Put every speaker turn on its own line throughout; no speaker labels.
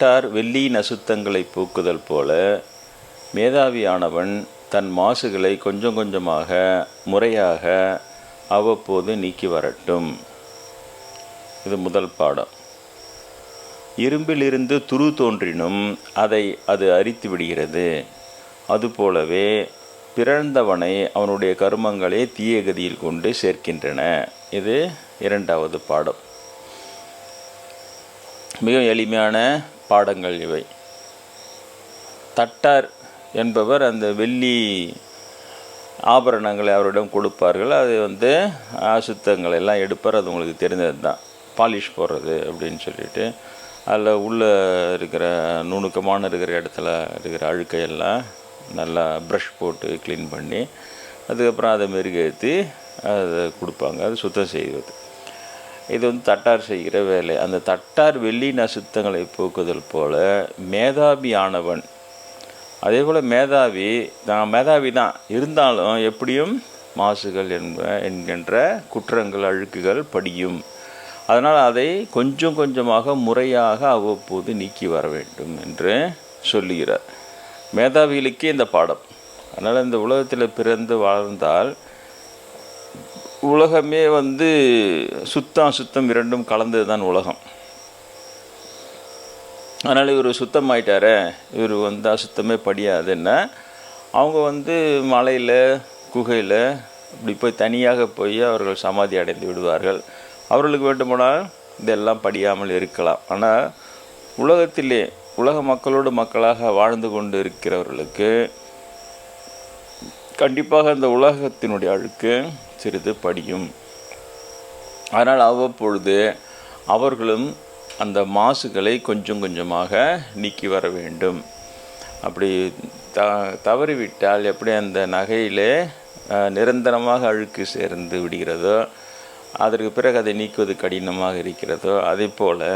தட்டார் வெள்ளி நசுத்தங்களை போக்குதல் போல மேதாவியானவன் தன் மாசுகளை கொஞ்சம் கொஞ்சமாக முறையாக அவ்வப்போது நீக்கி வரட்டும். இது முதல் பாடம். இரும்பிலிருந்து துரு தோன்றினும் அதை அது அரித்து விடுகிறது. அதுபோலவே பிறந்தவனை அவனுடைய கருமங்களே தீய கதியில் கொண்டு சேர்க்கின்றன. இது இரண்டாவது பாடம். மிக எளிமையான பாடங்கள் இவை. தட்டார் என்பவர் அந்த வெள்ளி ஆபரணங்களை அவரிடம் கொடுப்பார்கள். அது வந்து அசுத்தங்களை எல்லாம் எடுப்பார். அது உங்களுக்கு தெரிஞ்சது தான் பாலிஷ் போடுறது அப்படின்னு சொல்லிட்டு. அதில் உள்ளே இருக்கிற நுணுக்கமான இருக்கிற இடத்துல இருக்கிற அழுக்கையெல்லாம் நல்லா ப்ரஷ் போட்டு க்ளீன் பண்ணி அதுக்கப்புறம் அதை மெருகேற்றி அதை கொடுப்பாங்க. அது சுத்தம் செய்வது. இது வந்து தட்டார் செய்கிற வேலை. அந்த தட்டார் வெள்ளி நசுத்தங்களை போக்குதல் போல மேதாவி ஆனவன் அதே போல் மேதாவி நான் மேதாவி தான். இருந்தாலும் எப்படியும் மாசுகள் என்ப என்கின்ற குற்றங்கள் அழுக்குகள் படியும். அதனால் அதை கொஞ்சம் கொஞ்சமாக முறையாக அவ்வப்போது நீக்கி வர வேண்டும் என்று சொல்லுகிறார். மேதாவிகளுக்கே இந்த பாடம். அதனால் இந்த உலகத்தில் பிறந்து வாழ்ந்தால் உலகமே வந்து சுத்தம் சுத்தம் இரண்டும் கலந்தது தான் உலகம். அதனால் இவர் சுத்தமாயிட்டாரே இவர் வந்து அசுத்தமே படியாதுன்னா அவங்க வந்து மலையில் குகையில் இப்படி போய் தனியாக போய் அவர்கள் சமாதி அடைந்து விடுவார்கள். அவர்களுக்கு வேண்டுமானால் இதெல்லாம் படியாமல் இருக்கலாம். ஆனால் உலகத்திலே உலக மக்களோடு மக்களாக வாழ்ந்து கொண்டு இருக்கிறவர்களுக்கு கண்டிப்பாக அந்த உலகத்தினுடைய அழுக்கு சிறிது படியும். அதனால் அவ்வப்பொழுது அவர்களும் அந்த மாசுகளை கொஞ்சம் கொஞ்சமாக நீக்கி வர வேண்டும். அப்படி த தவறிவிட்டால் எப்படி அந்த நகையிலே நிரந்தரமாக அழுக்கு சேர்ந்து விடுகிறதோ அதற்கு பிறகு அதை நீக்குவது கடினமாக இருக்கிறதோ அதே போல்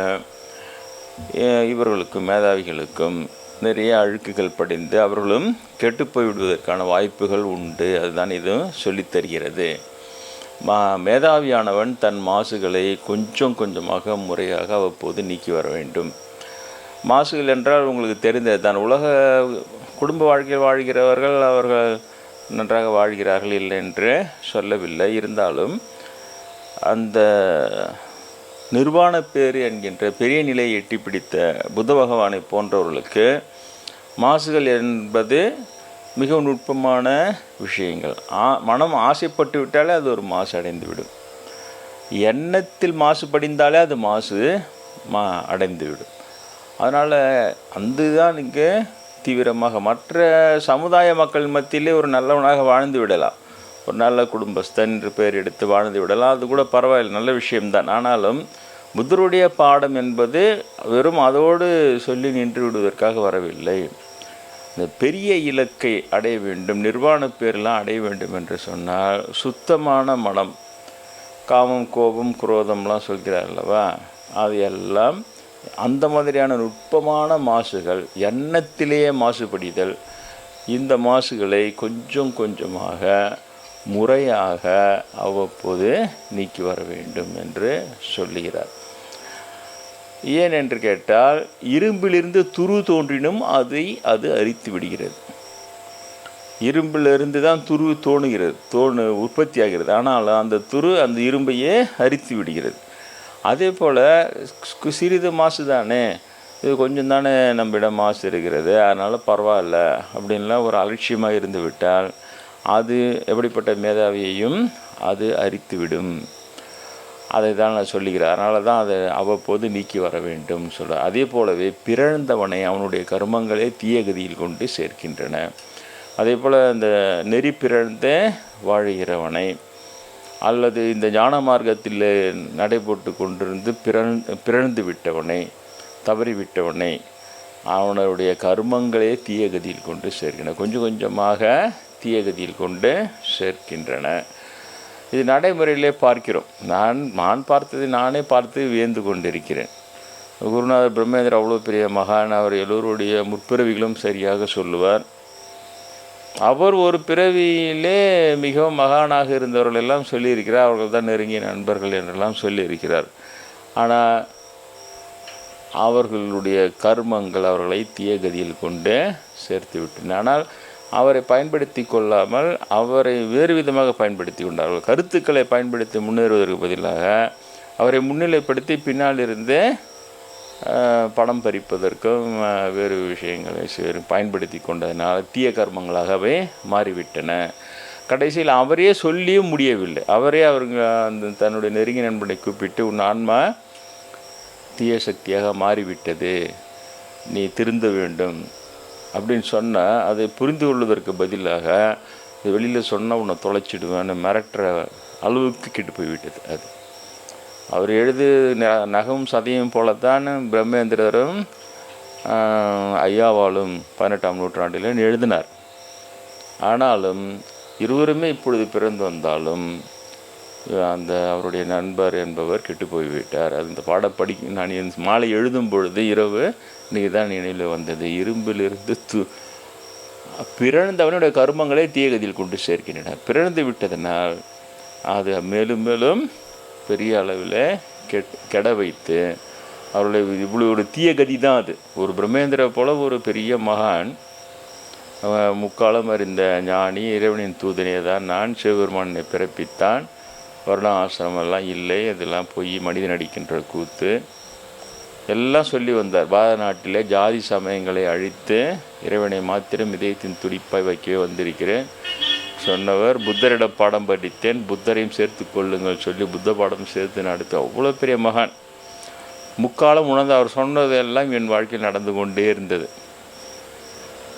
இவர்களுக்கும் மேதாவிகளுக்கும் நிறைய அழுக்குகள் படிந்து அவர்களும் கெட்டுப்போய் விடுவதற்கான வாய்ப்புகள் உண்டு. அதுதான் இதுவும் சொல்லித்தருகிறது மா மேதாவியானவன் தன் மாசுகளை கொஞ்சம் கொஞ்சமாக முறையாக அவ்வப்போது நீக்கி வர வேண்டும். மாசுகள் என்றால் உங்களுக்கு தெரிந்தது தான். உலக குடும்ப வாழ்க்கையில் வாழ்கிறவர்கள் அவர்கள் நன்றாக வாழ்கிறார்கள் இல்லை என்று சொல்லவில்லை. இருந்தாலும் அந்த நிர்வாண பேறு என்கின்ற பெரிய நிலையை எட்டி பிடித்த புத்த பகவானை போன்றவர்களுக்கு மாசுகள் என்பது மிக நுட்பமான விஷயங்கள். ஆ மனம் ஆசைப்பட்டு விட்டாலே அது ஒரு மாசு அடைந்து விடும் எண்ணத்தில் மாசு படிந்தாலே அது மாசு மா அடைந்து விடும் அதனால் அந்த தான் இங்கே தீவிரமாக. மற்ற சமுதாய மக்கள் மத்தியிலே ஒரு நல்லவனாக வாழ்ந்து விடலாம். ஒரு நல்ல குடும்பஸ்தன் என்று பெயர் எடுத்து வாழ்ந்து விடலாம். அது கூட பரவாயில்லை நல்ல விஷயம்தான். ஆனாலும் புத்தருடைய பாடம் என்பது வெறும் அதோடு சொல்லி நின்று விடுவதற்காக வரவில்லை. இந்த பெரிய இலக்கை அடைய வேண்டும் நிர்வாண பேரெல்லாம் அடைய வேண்டும் என்று சொன்னால் சுத்தமான மனம் காமம் கோபம் குரோதம்லாம் சொல்கிறார் அல்லவா? அது எல்லாம் அந்த மாதிரியான நுட்பமான மாசுகள் எண்ணத்திலேயே மாசுபடிதல் இந்த மாசுகளை கொஞ்சம் கொஞ்சமாக முறையாக அவ்வப்போது நீக்கி வர வேண்டும் என்று சொல்லுகிறார். ஏன் என்று கேட்டால் இரும்பிலிருந்து துரு தோன்றினும் அதை அது அரித்து விடுகிறது. இரும்பிலிருந்து தான் துரு தோணுகிறது தோணு உற்பத்தி ஆகிறது ஆனால் அந்த துரு அந்த இரும்பையே அரித்து விடுகிறது. அதே போல் சிறிது மாசு தானே இது கொஞ்சம் தானே நம்மிடம் மாசு இருக்கிறது அதனால் பரவாயில்ல அப்படின்லாம் ஒரு அலட்சியமாக இருந்து விட்டால் அது எப்படிப்பட்ட மேதாவியையும் அது அரித்து விடும். அதை தான் நான் சொல்லுகிறேன். அதனால தான் அதை அவ்வப்போது நீக்கி வர வேண்டும் சொல்ல அதே போலவே பிறழ்ந்தவனை அவனுடைய கர்மங்களே தீயகதியில் கொண்டு சேர்க்கின்றன. அதே போல் இந்த நெறி பிறழ்ந்த வாழுகிறவனை அல்லது இந்த ஞான மார்க்கத்தில் நடைபோட்டு கொண்டிருந்து பிறந் பிறழ்ந்து விட்டவனை தவறிவிட்டவனை அவனுடைய கர்மங்களே தீயகதியில் கொண்டு சேர்க்கின்றன. கொஞ்சம் கொஞ்சமாக தீயகதியில் கொண்டு சேர்க்கின்றன. இது நடைமுறையிலே பார்க்கிறோம். நான் நான் பார்த்ததை நானே பார்த்து வியந்து கொண்டிருக்கிறேன். குருநாதர் பிரம்மேந்திரர் அவ்வளோ பெரிய மகான் அவர் எல்லோருடைய முற்பிறவிகளும் சரியாக சொல்லுவார். அவர் ஒரு பிறவியிலே மிகவும் மகானாக இருந்தவர்கள் எல்லாம் சொல்லியிருக்கிறார். அவர்கள் தான் நெருங்கிய நண்பர்கள் என்றெல்லாம் சொல்லியிருக்கிறார். ஆனால் அவர்களுடைய கர்மங்கள் அவர்களை தீயகதியில் கொண்டு சேர்த்து விட்டன ஆனால் அவரை பயன்படுத்தி கொள்ளாமல் அவரை வேறு விதமாக பயன்படுத்தி கொண்டார்கள். கருத்துக்களை பயன்படுத்தி முன்னேறுவதற்கு பதிலாக அவரை முன்னிலைப்படுத்தி பின்னால் இருந்தே பணம் பறிப்பதற்கும் வேறு விஷயங்களை பயன்படுத்தி கொண்டதனால் தீய கர்மங்களாகவே மாறிவிட்டன. கடைசியில் அவரே சொல்லியும் முடியவில்லை. அவரே அவருங்க அந்த தன்னுடைய நெருங்கிய நண்பனை கூப்பிட்டு உன் ஆன்மா தீய சக்தியாக மாறிவிட்டது. நீ திருந்த வேண்டும். அப்படின்னு சொன்னால் அதை புரிந்து கொள்வதற்கு பதிலாக வெளியில் சொன்னால் உன்னை தொலைச்சிடுவேன்னு மிரட்டுற அளவுக்கு கெட்டு போய்விட்டது அது. அவர் எழுது ந- நகமும் சதையும் போலத்தான் பிரம்மேந்திரரும் ஐயாவாலும் பதினெட்டாம் நூற்றாண்டில் எழுதினார். ஆனாலும் இருவருமே இப்பொழுது பிறந்து வந்தாலும் அந்த அவருடைய நண்பர் என்பவர் கெட்டு போய்விட்டார். அது இந்த பாடம் படி நான் என் மாலை எழுதும் பொழுது இரவு இன்றைக்கி தான் நினைவில் வந்தது. இரும்பிலிருந்து து பிறந்தவனுடைய கர்மங்களை தீயகதியில் கொண்டு சேர்க்கின்றன. பிறந்து விட்டதனால் அது மேலும் மேலும் பெரிய அளவில் கெட் கெட வைத்து அவருடைய இவ்வளோ ஒரு தீயகதி தான் அது. ஒரு பிரம்மேந்திர போல ஒரு பெரிய மகான். முக்காலம் அறிந்த ஞானி இறைவனின் தூதனையை தான் நான் சிவபெருமானை பிறப்பித்தான். வருணம் ஆசிரமெல்லாம் இல்லை. இதெல்லாம் பொய் மனிதன் அடிக்கின்ற கூத்து. எல்லாம் சொல்லி வந்தார். பாரத நாட்டிலே ஜாதி சமயங்களை அழித்து இறைவனை மாத்திரம் இதயத்தின் துடிப்பாய் வைக்கவே வந்திருக்கிறேன். சொன்னவர் புத்தரிடம் பாடம் படித்தேன். புத்தரையும் சேர்த்து கொள்ளுங்கள் சொல்லி புத்த பாடம் சேர்த்து நடத்து. அவ்வளோ பெரிய மகான். முக்காலம் உணர்ந்து அவர் சொன்னதெல்லாம் என் வாழ்க்கையில் நடந்து கொண்டே இருந்தது.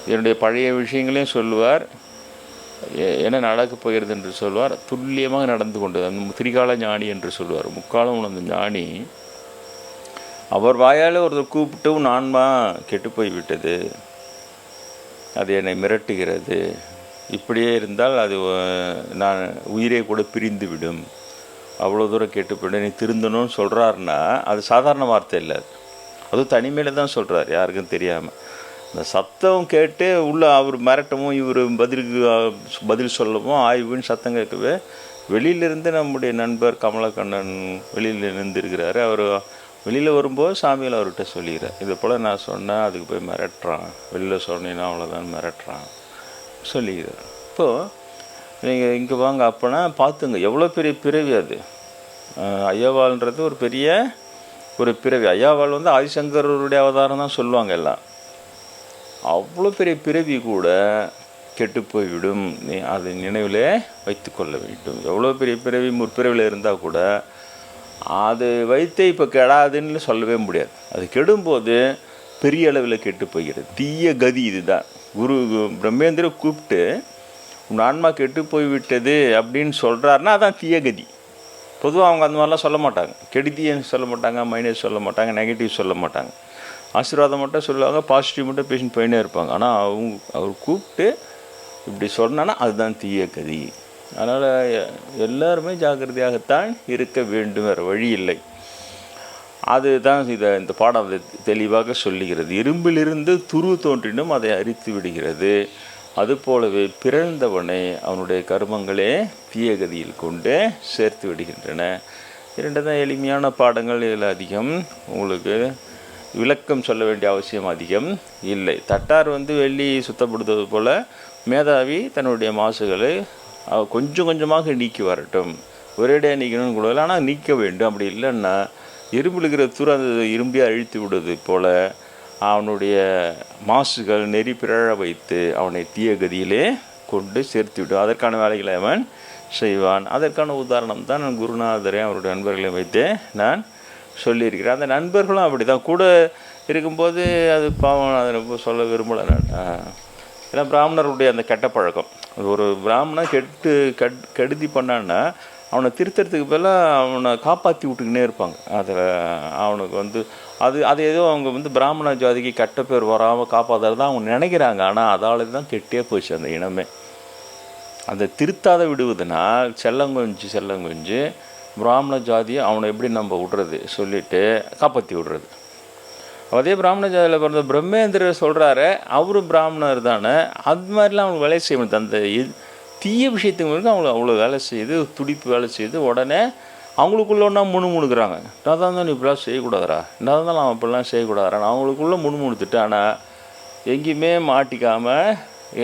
என்னுடைய பழைய விஷயங்களையும் சொல்லுவார். என்ன நடக்கப் போகிறது என்று சொல்வார். துல்லியமாக நடந்து கொண்டது அந்த திரிகால ஞானி என்று சொல்வார். முக்காலம் உணர்ந்த ஞானி அவர் வாயால் ஒருத்தர் கூப்பிட்டு நான்மா கெட்டு போய் விட்டது அது என்னை மிரட்டுகிறது. இப்படியே இருந்தால் அது நான் உயிரை கூட பிரிந்து விடும் அவ்வளோ தூரம் கெட்டு போயிடும் நீ திருந்தணும்னு சொல்கிறாருன்னா அது சாதாரண வார்த்தை இல்லை அது. அதுவும் தனிமையில் தான் சொல்கிறார் யாருக்கும் தெரியாமல் அந்த சத்தம் கேட்டு உள்ள அவர் மிரட்டவும் இவர் பதிலுக்கு பதில் சொல்லவும் ஆய்வுன்னு சத்தம் கேட்கவே வெளியிலிருந்து நம்முடைய நண்பர் கமலக்கண்ணன் வெளியில் இருந்திருக்கிறாரு அவர் வெளியில் வரும்போது சாமியில் அவர்கிட்ட சொல்லிடுறேன் இது போல் நான் சொன்னேன் அதுக்கு போய் மிரட்டுறான். வெளியில் சொன்னீங்கன்னா அவ்வளோதான் மிரட்டுறான். சொல்லிக்கிறார். இப்போது நீங்கள் இங்கே வாங்க அப்போனா பார்த்துங்க. எவ்வளோ பெரிய பிறவி அது? அஹ் ஐயாவாள்ன்றது ஒரு பெரிய ஒரு பிறவி. ஐயாவாள் வந்து ஆதிசங்கருடைய அவதாரம் தான் சொல்லுவாங்க எல்லாம். அவ்வளோ பெரிய பிறவி கூட கெட்டு போய்விடும் நீ அதை நினைவிலே வைத்துக்கொள்ள வேண்டும். எவ்வளோ பெரிய பிறவி முற்பிறவியில் இருந்தால் கூட அது வைத்து இப்போ கெடாதுன்னு சொல்லவே முடியாது. அது கெடும்போது பெரிய அளவில் கெட்டு போகிறது தீய கதி இதுதான். குரு பிரம்மேந்திர கூப்பிட்டு உன் ஆன்மா கெட்டு போய்விட்டது அப்படின்னு சொல்கிறாருன்னா அதான் தீய கதி. பொதுவாக அவங்க அந்த மாதிரிலாம் சொல்ல மாட்டாங்க. கெடுதின்னு சொல்ல மாட்டாங்க மைனஸ் சொல்ல மாட்டாங்க நெகட்டிவ் சொல்ல மாட்டாங்க. ஆசீர்வாதம் மட்டும் சொல்லுவாங்க பாசிட்டிவ் மட்டும் பேஷண்ட் போயினே இருப்பாங்க. ஆனால் அவங்க அவர் கூப்பிட்டு இப்படி சொன்னான்னா அதுதான் தீய கதி. அதனால் எல்லாருமே ஜாக்கிரதையாகத்தான் இருக்க வேண்டும் வேறு வழி இல்லை. அதுதான் இதை இந்த பாடம் தெளிவாக சொல்லுகிறது. இரும்பிலிருந்து துரு தோன்றினும் அதை அரித்து விடுகிறது. அதுபோலவே பிறந்தவனை அவனுடைய கர்மங்களே தீயகதியில் கொண்டு சேர்த்து விடுகின்றன. இரண்டு தான் எளிமையான பாடங்கள் இதில் அதிகம். உங்களுக்கு விளக்கம் சொல்ல வேண்டிய அவசியம் அதிகம் இல்லை. தட்டார் வந்து வெள்ளி சுத்தப்படுத்துவது போல் மேதாவி தன்னுடைய மாசுகளை கொஞ்சம் கொஞ்சமாக நீக்கி வரட்டும். ஒரேடியாக நீக்கணும்னு கூட ஆனால் நீக்க வேண்டும். அப்படி இல்லைன்னா இரும்புலுக்கிற தூர அந்த இரும்பியாக அழித்து விடுவது போல் அவனுடைய மாசுகள் நெறி பிறழ வைத்து அவனை தீய கதியிலே கொண்டு சேர்த்து விடும். அதற்கான வேலைகளை அவன் செய்வான். அதற்கான உதாரணம் தான் நான் குருநாதரை அவருடைய நண்பர்களை வைத்து நான் சொல்லியிருக்கிறேன் அந்த நண்பர்களும் அப்படி தான் கூட இருக்கும்போது அது பாவம் அதை ரொம்ப சொல்ல விரும்பலை நான். ஏன்னா பிராமணருடைய அந்த கெட்ட பழக்கம். ஒரு பிராமணன் கெட்டு கெட் கெடுதி பண்ணான்னா அவனை திருத்தறதுக்கு பதிலாக அவனை காப்பாற்றி விட்டுக்கினே இருப்பாங்க. அதில் அவனுக்கு வந்து அது அது ஏதோ அவங்க வந்து பிராமண ஜாதிக்கு கெட்ட பேர் வராமல் காப்பாற்றுறது தான் அவங்க நினைக்கிறாங்க. ஆனால் அதால் தான் கெட்டே போச்சு அந்த இனமே. அந்த திருத்தாத விடுவதுனால் செல்லங்கொஞ்சு செல்லங்கொஞ்சு பிராமண ஜாதியை அவனை எப்படி நம்ம விடுறது சொல்லிட்டு காப்பாற்றி விடுறது. அதே பிராமண ஜாதியில் பிறந்த பிரம்மேந்திரர் சொல்கிறாரு அவரும் பிராமணர் தானே அது மாதிரிலாம் அவங்க வேலை செய்ய அந்த இது- தீய விஷயத்துக்கு வரைக்கும் அவங்க அவ்வளோ வேலை செய்யுது துடிப்பு வேலை செய்யுது உடனே அவங்களுக்குள்ள ஒன்றா முணு முணுக்குறாங்க நான் தான் நீ இப்படிலாம் செய்யக்கூடாதுடா என்ன இருந்தாலும் அவன் இப்படிலாம் செய்யக்கூடாதுடா அவங்களுக்குள்ளே முணுமுணுத்துட்டு ஆனால் எங்கேயுமே மாட்டிக்காமல்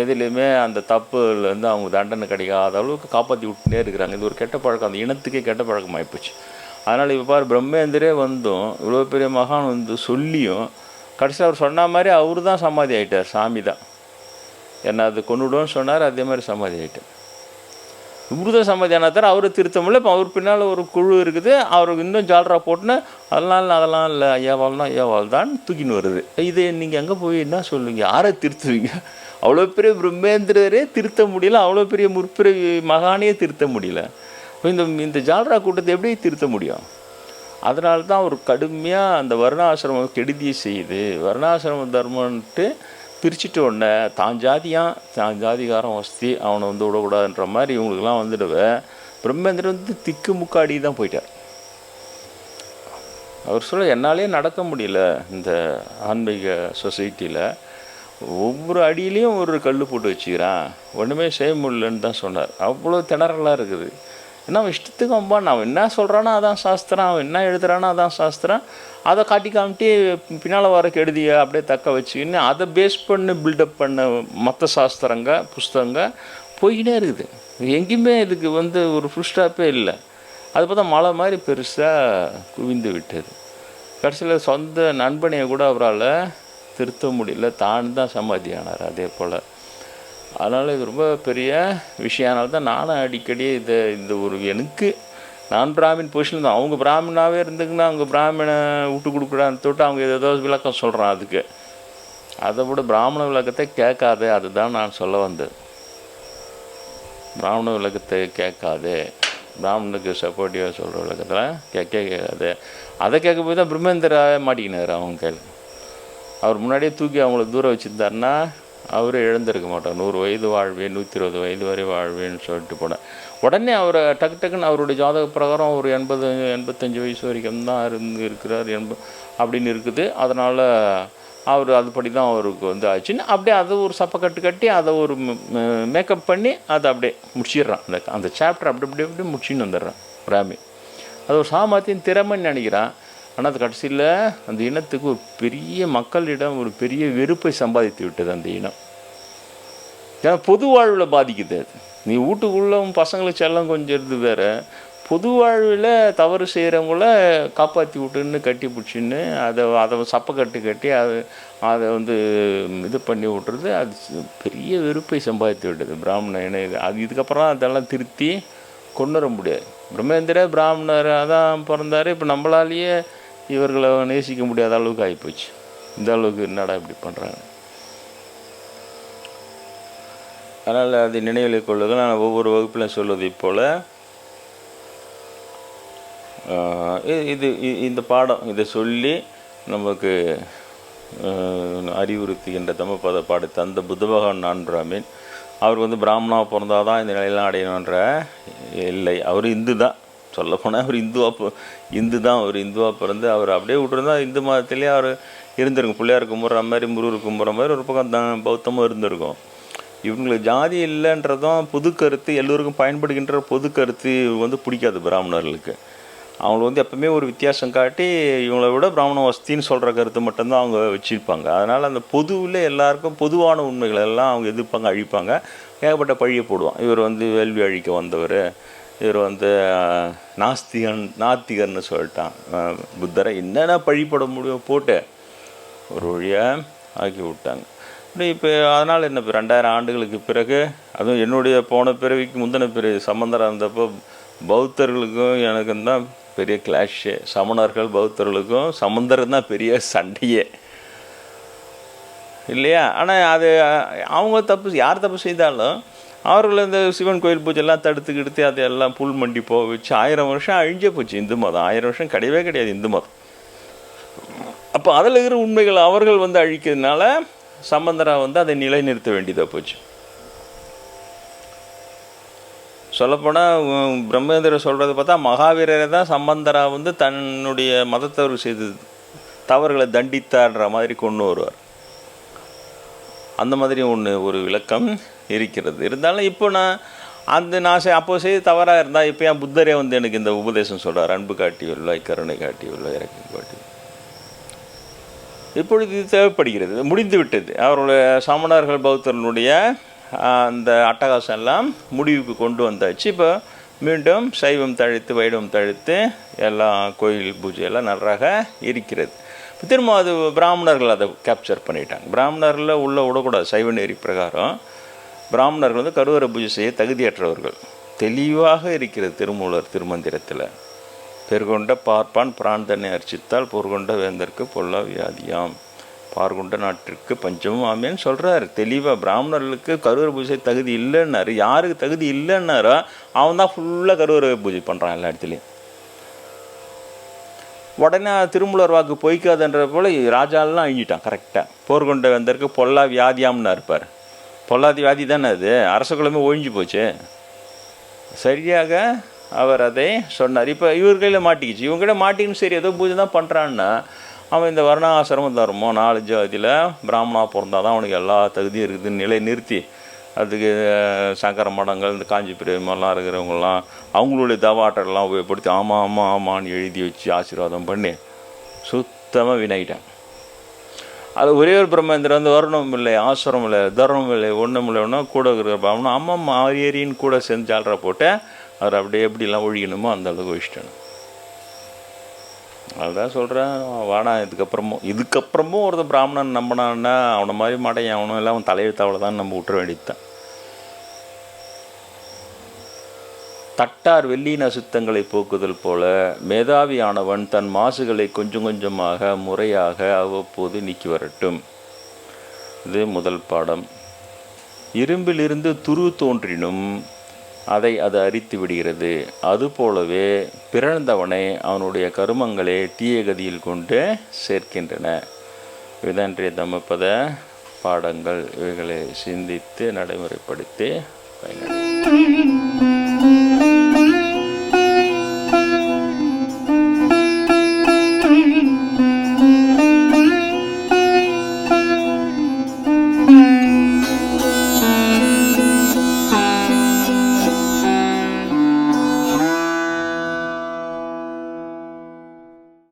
எதுலேயுமே அந்த தப்புலேருந்து அவங்க தண்டனை கிடைக்காத அளவுக்கு காப்பாற்றி விட்டுனே இருக்கிறாங்க. இது ஒரு கெட்ட பழக்கம். அந்த இனத்துக்கே கெட்ட பழக்கம் ஆகிப்போச்சு அதனால் இப்போ பாரு பிரம்மேந்திரே வந்தும் இவ்வளோ பெரிய மகான் வந்து சொல்லியும் கடைசியில் அவர் சொன்ன மாதிரி அவர் தான் சமாதி ஆயிட்டார் சாமி தான் என்ன அது கொண்டுடுவோன்னு சொன்னார் அதே மாதிரி சமாதி ஆயிட்டார். இவர் தான் சமாதி ஆனாத்தார் அவரை திருத்த முடியல இப்போ அவர் பின்னால் ஒரு குழு இருக்குது. அவருக்கு இன்னும் ஜால்ரா போட்டுன்னு அதெல்லாம் இல்லை அதெல்லாம் இல்லை ஐயாவால் தான் ஐயாவால் தான் தூக்கின்னு வருது. இதை நீங்கள் எங்கே போய் என்ன சொல்லுவீங்க? யாரை திருத்துவீங்க? அவ்வளோ பெரிய பிரம்மேந்திரரே திருத்த முடியல அவ்வளோ பெரிய முற்பிறவி மகானையே திருத்த முடியல. இந்த இந்த ஜால்ரா கூட்டத்தை எப்படி திருத்த முடியும்? அதனால தான் அவர் கடுமையாக அந்த வர்ணாசிரமம் கெடுதியை செய்யுது வர்ணாசிரம தர்மன்ட்டு பிரிச்சுட்டு உடனே தான் ஜாதியான் தான் ஜாதிகாரம் வசதி அவனை வந்து விடக்கூடாதுன்ற மாதிரி இவங்களுக்கெல்லாம் வந்துடுவேன் பிரம்மேந்திரன் வந்து திக்கு முக்காடி தான் போயிட்டார். அவர் சொல்ல என்னாலே நடக்க முடியல இந்த ஆன்மீக சொசைட்டியில் ஒவ்வொரு அடியிலையும் ஒரு கல் போட்டு வச்சுக்கிறான். ஒன்றுமே செய்ய முடியலன்னு தான் சொன்னார். அவ்வளோ திணறலாக இருக்குது. ஏன்னா அவன் இஷ்டத்துக்கு அவன் அவன் என்ன சொல்கிறானோ அதான் சாஸ்திரம் அவன் என்ன எழுதுறானோ அதான் சாஸ்திரம். அதை காட்டி காமிட்டு பின்னால் வர எழுதிய அப்படியே தக்க வச்சுக்கின்னு அதை பேஸ் பண்ணி பில்டப் பண்ண மற்ற சாஸ்திரங்க புஸ்தகங்க போய்கிட்டே இருக்குது. எங்கேயுமே இதுக்கு வந்து ஒரு ஃபுல் ஸ்டாப்பே இல்லை. அது பார்த்தா மழை மாதிரி பெருசாக குவிந்து விட்டது. கடைசியில் சொந்த நண்பனையை கூட அவரால் திருத்த முடியல தான் தான் சமாதி ஆனார் அதே போல். அதனால் இது ரொம்ப பெரிய விஷயம். அதனால தான் நானும் அடிக்கடி இதை இந்த ஒரு எனக்கு நான் பிராமின் பொசிஷன் தான். அவங்க பிராமணாகவே இருந்துக்குன்னா அவங்க பிராமண விட்டு கொடுக்குறான்னு தொட்டு அவங்க ஏதோ விளக்கம் சொல்கிறான் அதுக்கு. அதை விட பிராமண விளக்கத்தை கேட்காதே அதுதான் நான் சொல்ல வந்தது. பிராமண விளக்கத்தை கேட்காதே. பிராமணனுக்கு சப்போர்ட்டிவாக சொல்கிற விளக்கத்தில் கேட்க கேட்காது. அதை கேட்க போய் தான் பிரம்மேந்திரா மாட்டிக்கினார் அவங்க கையில். அவர் முன்னாடியே தூக்கி அவங்கள தூரம் வச்சுருந்தாருன்னா அவரே எழுந்திருக்க மாட்டார். நூறு வயது வாழ்வேன் நூற்றி இருபது வயது வரை வாழ்வேன்னு சொல்லிட்டு போனேன் உடனே அவரை டக்கு டக்குன்னு அவருடைய ஜாதக பிரகாரம் ஒரு எண்பது எண்பத்தஞ்சு வயசு வரைக்கும் தான் இருந்து இருக்கிறார் எண்ப அப்படின்னு இருக்குது. அதனால் அவர் அதுபடி தான் அவருக்கு வந்து ஆச்சுன்னு அப்படியே அதை ஒரு சப்பை கட்டு கட்டி அதை ஒரு மேக்கப் பண்ணி அதை அப்படியே முடிச்சிடுறான். அந்த அந்த சாப்டர் அப்படி அப்படி அப்படியே முடிச்சின்னு வந்துடுறான். பிராமி அது ஒரு சாமர்த்தியம் திறமைன்னு நினைக்கிறான். ஆனால் அது கடைசியில் அந்த இனத்துக்கு ஒரு பெரிய மக்களிடம் ஒரு பெரிய வெறுப்பை சம்பாதித்து விட்டது அந்த இனம். ஏன்னா பொது வாழ்வில் பாதிக்குது அது. நீ வீட்டுக்குள்ளே பசங்களுக்கு செல்லம் கொஞ்சம் இருந்து வேறு. பொது வாழ்வில் தவறு செய்கிறவங்கள காப்பாற்றி விட்டுன்னு கட்டி பிடிச்சின்னு அதை அதை சப்பக்கட்டு கட்டி அதை அதை வந்து இது பண்ணி விட்டுறது அது பெரிய வெறுப்பை சம்பாதித்து விட்டது பிராமண இன. இது அது இதுக்கப்புறம் அதெல்லாம் திருத்தி கொண்டு வர முடியாது. பிரம்மேந்திர பிராமணராக தான் பிறந்தார். இப்போ நம்மளாலேயே இவர்களை நேசிக்க முடியாத அளவுக்கு ஆகிப்போச்சு இந்த அளவுக்கு என்னடா இப்படி பண்ணுறாங்க அதனால் அதை நினைவில் கொள்ளுங்கள். நான் ஒவ்வொரு வகுப்பிலும் சொல்வதைப் போல் இது இ- இந்த பாடம் இதை சொல்லி நமக்கு அறிவுறுத்துகின்ற தமிழ்பத பாடத்தை அந்த புத்த பகவான் நான் பிராமின் அவர் வந்து பிராமணா பிறந்தாதான் தான் இந்த நிலையெல்லாம் அடையணுன்ற இல்லை அவர் இந்து தான் சொல்லப்போனால் அவர் இந்துவாக இந்து தான் அவர் இந்துவாக பிறந்து அவர் அப்படியே விட்டுருந்தா இந்து மதத்திலே அவர் இருந்திருக்கும். பிள்ளையார் கும்பிட்ற மாதிரி முருகர் கும்பிட்ற மாதிரி ஒரு பக்கம் தான் பௌத்தமும் இருந்திருக்கும். இவங்களுக்கு ஜாதி இல்லைன்றதும் பொது கருத்து எல்லோருக்கும் பயன்படுகின்ற பொது கருத்து வந்து பிடிக்காது பிராமணர்களுக்கு. அவங்கள வந்து எப்பவுமே ஒரு வித்தியாசம் காட்டி இவங்கள விட பிராமண வசதின்னு சொல்கிற கருத்து மட்டும்தான் அவங்க வச்சுருப்பாங்க. அதனால் அந்த பொதுவில் எல்லாருக்கும் பொதுவான உண்மைகளை எல்லாம் அவங்க எதிர்ப்பாங்க அழிப்பாங்க. ஏகப்பட்ட பழியை போடுவான் இவர் வந்து வேள்வி அழிக்க வந்தவர். இவர் வந்து நாஸ்திகன் நாத்திகர்னு சொல்லிட்டான். புத்தரை என்னென்ன பழிப்பட முடியும் போட்டு ஒரு வழியாக ஆக்கி விட்டாங்க. இப்போ அதனால் என்ன இப்போ ரெண்டாயிரம் ஆண்டுகளுக்கு பிறகு அதுவும் என்னுடைய போன பிறவிக்கு முந்தின பிறவி சம்பந்தரம் இருந்தப்போ பௌத்தர்களுக்கும் எனக்கும் தான் பெரிய கிளாஷு சமணர்கள் பௌத்தர்களுக்கும் சமந்தரம் தான் பெரிய சண்டையே. இல்லையா? ஆனால் அது அவங்க தப்பு யார் தப்பு செய்தாலும் அவர்கள் இந்த சிவன் கோயில் பூஜைலாம் தடுத்து கிடுத்து அதையெல்லாம் புல் மண்டி போக வச்சு ஆயிரம் வருஷம் அழிஞ்சே போச்சு இந்து மதம். ஆயிரம் வருஷம் கிடையவே கிடையாது இந்து மதம். அப்போ அதில் இருக்கிற உண்மைகள் அவர்கள் வந்து அழிக்கிறதுனால சம்பந்தரா வந்து அதை நிலைநிறுத்த வேண்டியதாக போச்சு. சொல்லப்போனால் பிரம்மேந்திர சொல்கிறத பார்த்தா மகாவீரரை தான் சம்பந்தரா வந்து தன்னுடைய மதத்தவர் செய்தது தவறுகளை தண்டித்தார்ன்ற மாதிரி கொண்டு வருவார். அந்த மாதிரி ஒன்று ஒரு விளக்கம். இருக்கிறது. இருந்தாலும் இப்போ நான் அந்த நான் செய்- அப்போ செய்து தவறாக இருந்தால் இப்போ என் புத்தரே வந்து எனக்கு இந்த உபதேசம் சொல்கிறார் அன்பு காட்டி வெல்வாய் கருணை காட்டி வெல்வாய் இறக்கி காட்டி இப்பொழுது இது தேவைப்படுகிறது. முடிந்து விட்டது. அவருடைய சமணர்கள் பௌத்தர்களுடைய அந்த அட்டகாசம் எல்லாம் முடிவுக்கு கொண்டு வந்தாச்சு. இப்போ மீண்டும் சைவம் தழைத்து வைணவம் தழைத்து எல்லாம் கோயில் பூஜையெல்லாம் நன்றாக இருக்கிறது. திரும்ப அது பிராமணர்கள் அதை கேப்சர் பண்ணிட்டாங்க. பிராமணர்களில் உள்ளே விடக்கூடாது. சைவ நெறி பிரகாரம். பிராமணர்கள் வந்து கருவறை பூஜை செய்ய தகுதியற்றவர்கள். தெளிவாக இருக்கிறது திருமூலர் திருமந்திரத்தில் பெருகொண்ட பார்ப்பான் பிராந்தனை தன்னை அர்ச்சித்தால் பொருகொண்ட வேந்தற்கு பொல்லா வியாதியாம். பார்கொண்ட நாட்டிற்கு பஞ்சமும் ஆமேன்னு சொல்கிறாரு தெளிவாக பிராமணர்களுக்கு கருவறை பூஜை தகுதி இல்லைன்னாரு. யாருக்கு தகுதி இல்லைன்னாரோ அவன் தான் ஃபுல்லாக கருவறை பூஜை பண்ணுறான் எல்லா இடத்துலையும். உடனே திருமூலர் வாக்கு பொய்க்காதுன்ற போல் ராஜாலாம் அழிஞ்சிட்டான் கரெக்டாக போர்கொண்ட வேந்தருக்கு பொல்லா வியாதியாம்னு இருப்பார். பொல்லாதி வியாதி தானே அது? அரச குலமே ஒழிஞ்சு போச்சு. சரியாக அவர் அதை சொன்னார். இப்போ இவர் கையில் மாட்டிக்கிச்சு. இவங்ககிட்ட மாட்டிக்கின்னு சரி ஏதோ பூஜை தான் பண்ணுறான்னா அவன் இந்த வர்ணாசிரம தர்மம் நாலு ஜாதியில் பிராமணா பிறந்தாதான் தான் அவனுக்கு எல்லா தகுதியும் இருக்குதுன்னு நிலை நிறுத்தி அதுக்கு சங்கர மடங்கள் இந்த காஞ்சி பிரேமெல்லாம் இருக்கிறவங்கலாம் அவங்களுடைய தவாட்டெல்லாம் உபயோகப்படுத்தி ஆமாம் ஆமாம் ஆமான்னு எழுதி வச்சு ஆசீர்வாதம் பண்ணி சுத்தமாக வினாயிட்டான் அது ஒரே ஒரு பிரம்மேந்திரன் வந்து வரணும் இல்லை ஆசுரம் இல்லை தர்மம் இல்லை ஒன்றும் இல்லைன்னா கூட இருக்கிற பாவனா அம்மா ஆரியரின்னு கூட சேர்ந்து ஜாலரா போட்டு அவர் அப்படியே எப்படிலாம் ஒழிக்கணுமோ அந்த அளவுக்கு ஒழிச்சிட்டணும் அதுதான் சொல்கிறேன் வாடா இதுக்கப்புறமும் இதுக்கப்புறமும் ஒருத்தன் பிராமணன் நம்பினான்னா அவனை மாதிரி மாட்டேன் அவனும் இல்லை அவன் தலையெழுத்தாவில் தான் நம்ம விட்டுற வேண்டியது தான் தட்டார் வெள்ளின சுத்தங்களை போக்குதல் போல மேதாவியானவன் தன் மாசுகளை கொஞ்சம் கொஞ்சமாக முறையாக அவ்வப்போது நீக்கி வரட்டும். இது முதல் பாடம். இரும்பிலிருந்து துரு தோன்றினும் அதை அது அரித்து விடுகிறது. அதுபோலவே பிறந்தவனை அவனுடைய கருமங்களே தீய கதியில் கொண்டு சேர்க்கின்றன. இதன்றைய தமப்பத பாடங்கள். இவைகளை சிந்தித்து நடைமுறைப்படுத்தி பயன்படுத்த